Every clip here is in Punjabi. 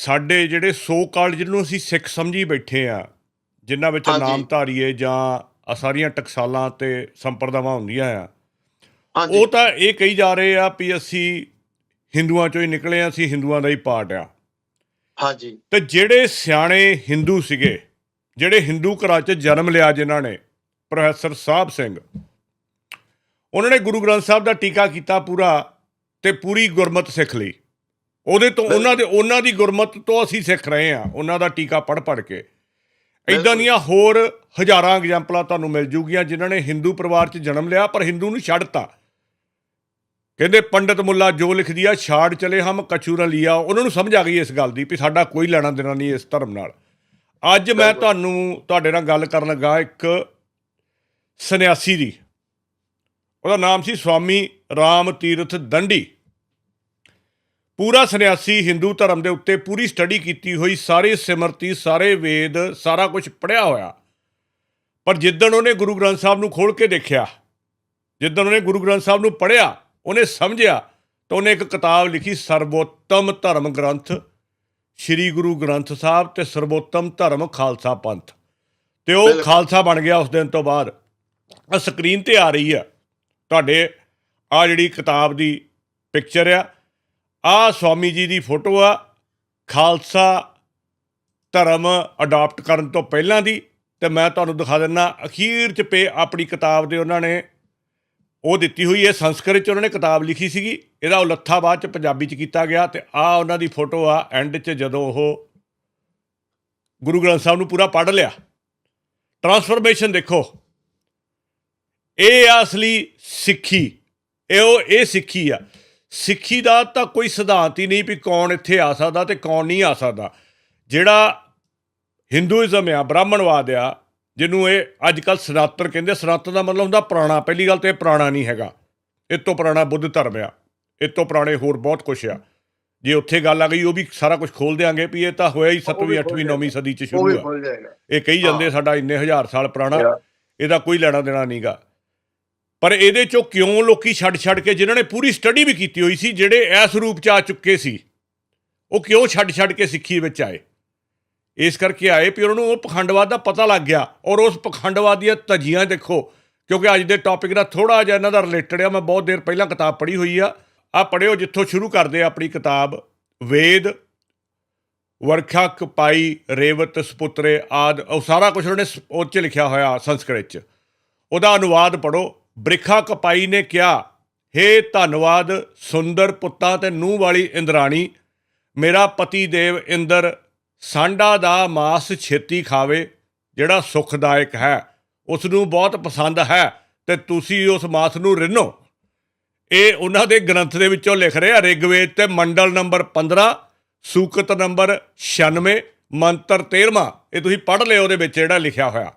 ਸਾਡੇ ਜਿਹੜੇ ਸੋ ਕਾਲਡ ਜਿਹਨੂੰ ਅਸੀਂ ਸਿੱਖ ਸਮਝੀ ਬੈਠੇ ਆ ਜਿਨ੍ਹਾਂ ਵਿੱਚ ਹਾਂਜੀ। ਨਾਮਧਾਰੀਏ ਜਾਂ ਸਾਰੀਆਂ ਟਕਸਾਲਾਂ ਤੇ ਸੰਪਰਦਾਵਾਂ ਹੁੰਦੀਆਂ ਆ ਉਹ ਤਾਂ ਇਹ ਕਹੀ ਜਾ ਰਹੇ ਆ ਵੀ ਅਸੀਂ ਹਿੰਦੂਆਂ ਚੋਂ ਹੀ ਨਿਕਲੇ ਆ ਅਸੀਂ ਹਿੰਦੂਆਂ ਦਾ ਹੀ ਪਾਰਟ ਆ। ਹਾਂਜੀ। ਤੇ ਜਿਹੜੇ ਸਿਆਣੇ ਹਿੰਦੂ ਸੀਗੇ ਜਿਹੜੇ ਹਿੰਦੂ ਘਰਾਂ 'ਚ ਜਨਮ ਲਿਆ ਜਿਨ੍ਹਾਂ ਨੇ ਪ੍ਰੋਫੈਸਰ ਸਾਹਿਬ ਸਿੰਘ ਉਹਨਾਂ ਨੇ ਗੁਰੂ ਗ੍ਰੰਥ ਸਾਹਿਬ ਦਾ ਟੀਕਾ ਕੀਤਾ ਪੂਰਾ ਤੇ ਪੂਰੀ ਗੁਰਮਤ ਸਿੱਖ ਲਈ। ਉਹਦੇ ਤੋਂ ਉਹਨਾਂ ਦੇ ਉਹਨਾਂ ਦੀ ਗੁਰਮਤ ਤੋਂ ਅਸੀਂ ਸਿੱਖ ਰਹੇ ਆ ਉਹਨਾਂ ਦਾ ਟੀਕਾ ਪੜ ਪੜ ਕੇ। ਇਦਾਂ। ਦੀਆਂ ਹੋਰ ਹਜ਼ਾਰਾਂ ਐਗਜ਼ਾਮਪਲਾਂ ਤੁਹਾਨੂੰ ਮਿਲ ਜੂਗੀਆਂ ਜਿਨ੍ਹਾਂ ਨੇ ਹਿੰਦੂ ਪਰਿਵਾਰ 'ਚ ਜਨਮ ਲਿਆ ਪਰ ਹਿੰਦੂ ਨੂੰ ਛੱਡਤਾ। ਕਹਿੰਦੇ ਪੰਡਤ ਮੁੱਲਾ ਜੋ ਲਿਖ ਦਿਆ ਛਾੜ ਚਲੇ ਹਮ ਕਛੂ ਨ ਲਿਆ। ਉਹਨਾਂ ਨੂੰ ਸਮਝ ਆ ਗਈ ਇਸ ਗੱਲ ਦੀ ਵੀ ਸਾਡਾ ਕੋਈ ਲੈਣਾ ਦੇਣਾ ਨਹੀਂ ਇਸ ਧਰਮ ਨਾਲ। ਅੱਜ ਮੈਂ। ਤੁਹਾਨੂੰ ਤੁਹਾਡੇ ਨਾਲ ਗੱਲ ਕਰਨ ਲੱਗਾ ਇੱਕ ਸੰਨਿਆਸੀ ਦੀ। ਉਹਦਾ ਨਾਮ ਸੀ ਸਵਾਮੀ ਰਾਮ ਤੀਰਥ ਦੰਡੀ। ਪੂਰਾ ਸੰਨਿਆਸੀ ਹਿੰਦੂ ਧਰਮ ਦੇ ਉੱਤੇ ਪੂਰੀ ਸਟੱਡੀ ਕੀਤੀ ਹੋਈ ਸਾਰੇ ਸਿਮਰਤੀ ਸਾਰੇ ਵੇਦ ਸਾਰਾ ਕੁਝ ਪੜਿਆ ਹੋਇਆ। ਪਰ ਜਿੱਦਣ ਉਹਨੇ ਗੁਰੂ ਗ੍ਰੰਥ ਸਾਹਿਬ ਨੂੰ ਖੋਲ ਕੇ ਦੇਖਿਆ ਜਿੱਦਣ ਉਹਨੇ ਗੁਰੂ ਗ੍ਰੰਥ ਸਾਹਿਬ ਨੂੰ ਪੜਿਆ ਉਹਨੇ ਸਮਝਿਆ ਤਾਂ ਉਹਨੇ ਇੱਕ ਕਿਤਾਬ ਲਿਖੀ ਸਰਵੋਤਮ ਧਰਮ ਗ੍ਰੰਥ ਸ੍ਰੀ ਗੁਰੂ ਗ੍ਰੰਥ ਸਾਹਿਬ ਤੇ ਸਰਵੋਤਮ ਧਰਮ ਖਾਲਸਾ ਪੰਥ। ਤੇ ਉਹ। ਖਾਲਸਾ ਬਣ ਗਿਆ ਉਸ ਦਿਨ ਤੋਂ ਬਾਅਦ। ਆ ਸਕਰੀਨ ਤੇ ਆ ਰਹੀ ਆ ਤੁਹਾਡੇ ਆ ਜਿਹੜੀ ਕਿਤਾਬ ਦੀ ਪਿਕਚਰ ਆ ਆ ਸਵਾਮੀ ਜੀ ਦੀ ਫੋਟੋ ਆ। ਖਾਲਸਾ ਧਰਮ ਅਡਾਪਟ ਕਰਨ ਤੋਂ ਪਹਿਲਾਂ ਦੀ। ਤੇ ਮੈਂ ਤੁਹਾਨੂੰ ਦਿਖਾ ਦਿੰਨਾ, ਅਖੀਰ ਚ ਪੇ ਆਪਣੀ ਕਿਤਾਬ ਦੇ ਉਹਨਾਂ ਨੇ ਉਹ ਦਿੱਤੀ ਹੋਈ ਹੈ, ਸੰਸਕ੍ਰਿਤ ਚ ਉਹਨਾਂ ਨੇ ਕਿਤਾਬ ਲਿਖੀ ਸੀਗੀ। ਇਹਦਾ ਉਲੱਥਾ ਬਾਅਦ ਚ ਪੰਜਾਬੀ ਚ ਕੀਤਾ ਗਿਆ ਤੇ ਆ ਉਹਨਾਂ ਦੀ ਫੋਟੋ ਆ, ਐਂਡ ਚ ਜਦੋਂ ਉਹ ਗੁਰੂ ਗ੍ਰੰਥ ਸਾਹਿਬ ਨੂੰ ਪੂਰਾ ਪੜ੍ਹ ਲਿਆ। ਟਰਾਂਸਫਰਮੇਸ਼ਨ ਦੇਖੋ। ਇਹ ਆ ਅਸਲੀ ਸਿੱਖੀ। ਇਹ ਉਹ, ਇਹ ਸਿੱਖੀ ਆ। ਸਿੱਖੀ ਦਾ ਤਾਂ ਕੋਈ ਸਿਧਾਂਤ ਹੀ ਨਹੀਂ ਵੀ ਕੌਣ ਇੱਥੇ ਆ ਸਕਦਾ ਤੇ ਕੌਣ ਨਹੀਂ ਆ ਸਕਦਾ। ਜਿਹੜਾ ਹਿੰਦੂਇਜ਼ਮ ਆ ਬ੍ਰਾਹਮਣਵਾਦ ਆ ਜਿਹਨੂੰ ਇਹ ਅੱਜ ਕੱਲ ਸਨਾਤਨ ਕਹਿੰਦੇ ਸਨਾਤਨ ਦਾ ਮਤਲਬ ਹੁੰਦਾ ਪੁਰਾਣਾ। ਪਹਿਲੀ ਗੱਲ ਤੇ ਇਹ ਪੁਰਾਣਾ ਨਹੀਂ ਹੈਗਾ। ਇਹ ਤੋਂ ਪੁਰਾਣਾ ਬੁੱਧ ਧਰਮ ਆ। ਇਹ ਤੋਂ ਪੁਰਾਣੇ ਹੋਰ ਬਹੁਤ ਕੁਝ ਆ। ਜੇ ਉੱਥੇ ਗੱਲ ਆ ਗਈ ਉਹ ਵੀ ਸਾਰਾ ਕੁਝ ਖੋਲ ਦਿਆਂਗੇ ਵੀ ਇਹ ਤਾਂ ਹੋਇਆ ਹੀ ਉਹ ਵੀ 7ਵੀਂ ਖੋਲ 8ਵੀਂ 9ਵੀਂ ਸਦੀ ਚ ਸ਼ੁਰੂ ਆ। ਇਹ ਕਹੀ ਜਾਂਦੇ। ਸਾਡਾ ਇੰਨੇ ਹਜ਼ਾਰ ਸਾਲ ਪੁਰਾਣਾ. ਇਹਦਾ ਕੋਈ ਲੈਣਾ ਦੇਣਾ ਨਹੀਂਗਾ ਪਰ ਇਹਦੇ ਚੋਂ ਕਿਉਂ ਲੋਕੀ ਛੱਡ ਛੱਡ ਕੇ ਜਿਨ੍ਹਾਂ ਨੇ ਪੂਰੀ ਸਟੱਡੀ ਵੀ ਕੀਤੀ ਹੋਈ ਸੀ, ਜਿਹੜੇ ਇਸ ਰੂਪ ਚ ਆ ਚੁੱਕੇ ਸੀ, ਉਹ ਕਿਉਂ ਛੱਡ ਛੱਡ ਕੇ ਸਿੱਖੀ ਵਿੱਚ ਆਏ? ਇਸ ਕਰਕੇ ਆਏ ਵੀ ਉਹਨਾਂ ਨੂੰ ਉਹ ਪਖੰਡਵਾਦ ਦਾ ਪਤਾ ਲੱਗ ਗਿਆ ਔਰ ਉਸ ਪਖੰਡਵਾਦ ਦੀਆਂ ਧਜੀਆਂ ਦੇਖੋ, ਕਿਉਂਕਿ ਅੱਜ ਦੇ ਟੌਪਿਕ ਨਾਲ ਥੋੜਾ ਜਿਹਾ ਇਹਨਾਂ ਦਾ ਰਿਲੇਟਡ ਆ, ਮੈਂ ਬਹੁਤ ਦੇਰ ਪਹਿਲਾਂ ਕਿਤਾਬ ਪੜ੍ਹੀ ਹੋਈ ਆ। ਆ ਪੜਿਓ ਜਿੱਥੋਂ ਸ਼ੁਰੂ ਕਰਦੇ ਆ ਆਪਣੀ ਕਿਤਾਬ, ਵੇਦ, ਵਰਖਾ, ਕਪਾਈ, ਰੇਵਤ, ਸਪੁੱਤਰੇ ਆਦ, ਉਹ ਸਾਰਾ ਕੁਝ ਉਹਨੇ ਸ- ਉਹ 'ਚ ਲਿਖਿਆ ਹੋਇਆ ਸੰਸਕ੍ਰਿਤ 'ਚ। ਉਹਦਾ ਅਨੁਵਾਦ ਪੜੋ ਬ੍ਰਿਖਾ ਕਪਾਈ ਨੇ ਕਿਹਾ, ਹੇ ਧੰਨਵਾਦ ਸੁੰਦਰ ਪੁੱਤਾਂ ਤੇ ਨੂੰਹ ਵਾਲੀ ਇੰਦਰਾਣੀ, ਮੇਰਾ ਪਤੀ ਦੇਵ ਇੰਦਰ ਸਾਂਡਾ ਦਾ ਮਾਸ ਛੇਤੀ ਖਾਵੇ, ਜਿਹੜਾ ਸੁਖਦਾਇਕ ਹੈ ਉਸ ਨੂੰ ਬਹੁਤ ਪਸੰਦ ਹੈ, ਤੇ ਤੁਸੀਂ ਉਸ ਮਾਸ ਨੂੰ ਰਿੰਨੋ। ਇਹ ਉਹਨਾਂ ਦੇ ਗ੍ਰੰਥ ਦੇ ਵਿੱਚੋਂ ਲਿਖ ਰਿਹਾ ਆ ਰਿਗਵੇਦ ਤੇ ਮੰਡਲ ਨੰਬਰ 15 ਸੂਕਤ ਨੰਬਰ 96 ਮੰਤਰ 13ਵਾਂ ਇਹ ਤੁਸੀਂ ਪੜ੍ਹ ਲਿਓ, ਉਹਦੇ ਵਿੱਚ ਜਿਹੜਾ ਲਿਖਿਆ ਹੋਇਆ।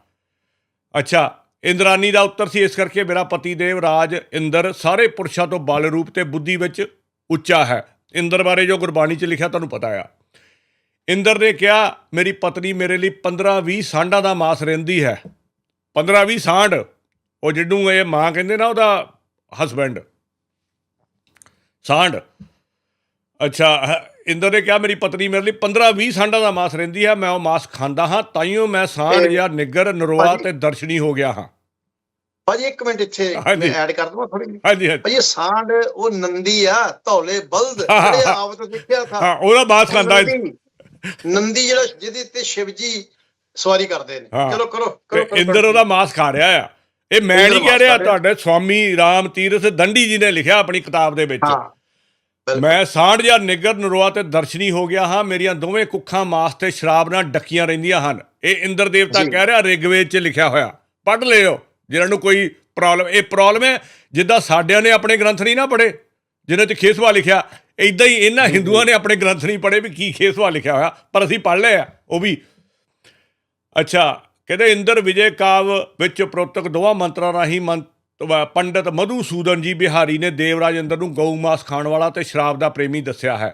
ਅੱਛਾ ਇੰਦਰਾਨੀ ਦਾ ਉੱਤਰ ਸੀ, ਇਸ ਕਰਕੇ ਮੇਰਾ ਪਤੀ ਦੇਵ ਰਾਜ ਇੰਦਰ ਸਾਰੇ ਪੁਰਸ਼ਾਂ ਤੋਂ ਬਲ ਰੂਪ ਤੇ ਬੁੱਧੀ ਵਿੱਚ ਉੱਚਾ ਹੈ। ਇੰਦਰ ਬਾਰੇ ਜੋ ਗੁਰਬਾਣੀ 'ਚ ਲਿਖਿਆ ਤੁਹਾਨੂੰ ਪਤਾ ਆ। ਇੰਦਰ ਨੇ ਕਿਹਾ, ਮੇਰੀ ਪਤਨੀ ਮੇਰੇ ਲਈ 15-20 ਸਾਂਡਾਂ ਦਾ ਮਾਸ ਰਹਿੰਦੀ ਹੈ। 15-20 ਸਾਂਡ, ਉਹ ਜਿਹਨੂੰ ਇਹ ਮਾਂ ਕਹਿੰਦੇ ਨਾ ਉਹਦਾ ਹਸਬੈਂਡ ਸਾਂਡ। ਅੱਛਾ ਹ- ਇੰਦਰ ਨੇ ਕਿਹਾ ਮੇਰੀ ਪਤਨੀ ਮੇਰੇ ਲਈ 15-20 ਸਾਂਡਾਂ ਦਾ ਮਾਸ ਰਹਿੰਦੀ ਹੈ ਮੈਂ ਉਹ ਮਾਸ ਖਾਂਦਾ ਹਾਂ ਤਾਈਓ ਮੈਂ ਸਾਂਡ ਜਾਂ ਨਿੱਗਰ ਨਰੋਆ ਤੇ ਦਰਸ਼ਨੀ ਹੋ ਗਿਆ ਹਾਂ ਭਾਜੀ ਇੱਕ ਮਿੰਟ ਇੱਥੇ। ਮੈਂ ਐਡ ਕਰ ਦਵਾਂ ਥੋੜੀ ਹਾਂਜੀ ਹਾਂਜੀ ਭਾਜੀ ਸਾਂਡ ਉਹ ਨੰਦੀ ਆ ਧੌਲੇ ਬਲਦ ਜਿਹੜੇ। ਆਪ ਤੋਂ ਸਿੱਖਿਆ ਥਾ ਹਾਂ ਉਹਦਾ ਖਾਂਦਾ ਹੈ। ਨੰਦੀ ਜਿਹੜਾ ਜਿਹਦੇ ਤੇ ਸ਼ਿਵਜੀ ਸਵਾਰੀ ਕਰਦੇ ਨੇ। ਚਲੋ ਕਰੋ ਕਰੋ ਇੰਦਰ। ਉਹਦਾ ਮਾਸ ਖਾ ਰਿਹਾ ਆ ਇਹ ਮੈਂ ਨਹੀਂ ਕਹਿ ਰਿਹਾ। ਤੁਹਾਡੇ ਸਵਾਮੀ ਰਾਮ ਤੀਰਥ ਦੰਡੀ ਜੀ ਨੇ ਲਿਖਿਆ ਆਪਣੀ ਕਿਤਾਬ ਦੇ ਵਿੱਚ। ਮੈਂ ਸਾਂਢ ਜਾਂ ਨਿੱਗਰ ਨਰੋਆ ਤੇ ਦਰਸ਼ਨੀ ਹੋ ਗਿਆ ਹਾਂ ਮੇਰੀਆਂ ਦੋਵੇਂ ਕੁੱਖਾਂ ਮਾਸ ਤੇ ਸ਼ਰਾਬ ਨਾਲ ਡੱਕੀਆਂ ਰਹਿੰਦੀਆਂ ਹਨ। ਇਹ ਇੰਦਰ ਦੇਵਤਾ। ਕਹਿ ਰਿਹਾ ਰਿਗਵੇਦ 'ਚ ਲਿਖਿਆ ਹੋਇਆ। ਪੜ੍ਹ ਲਿਓ ਜਿਹਨਾਂ ਨੂੰ ਕੋਈ ਪ੍ਰੋਬਲਮ ਇਹ ਪ੍ਰੋਬਲਮ ਹੈ ਜਿੱਦਾਂ ਸਾਡਿਆਂ ਨੇ ਆਪਣੇ ਗ੍ਰੰਥ ਨਹੀਂ ਨਾ ਪੜ੍ਹੇ ਜਿਨ੍ਹਾਂ 'ਚ ਖੇਸਵਾ ਲਿਖਿਆ। ਇਦਾਂ ਹੀ ਇਹਨਾਂ ਹਿੰਦੂਆਂ ਨੇ ਆਪਣੇ ਗ੍ਰੰਥ ਨਹੀਂ ਪੜ੍ਹੇ ਵੀ ਕੀ ਖੇਸਵਾ ਲਿਖਿਆ ਹੋਇਆ ਪਰ ਅਸੀਂ ਪੜ੍ਹ ਲਿਆ ਉਹ ਵੀ। ਅੱਛਾ ਕਹਿੰਦੇ ਇੰਦਰ ਵਿਜੇ ਕਾਵ ਵਿੱਚ ਪ੍ਰੋਤਕ ਦੋਵਾਂ ਮੰਤਰਾਂ ਰਾਹੀਂ ਪੰਡਤ ਮਧੂਸੂਦਨ ਜੀ ਬਿਹਾਰੀ ਨੇ ਦੇਵਰਾਜ ਇੰਦਰ ਨੂੰ ਗਊ ਮਾਸ ਖਾਣ ਵਾਲਾ ਅਤੇ ਸ਼ਰਾਬ ਦਾ ਪ੍ਰੇਮੀ ਦੱਸਿਆ ਹੈ।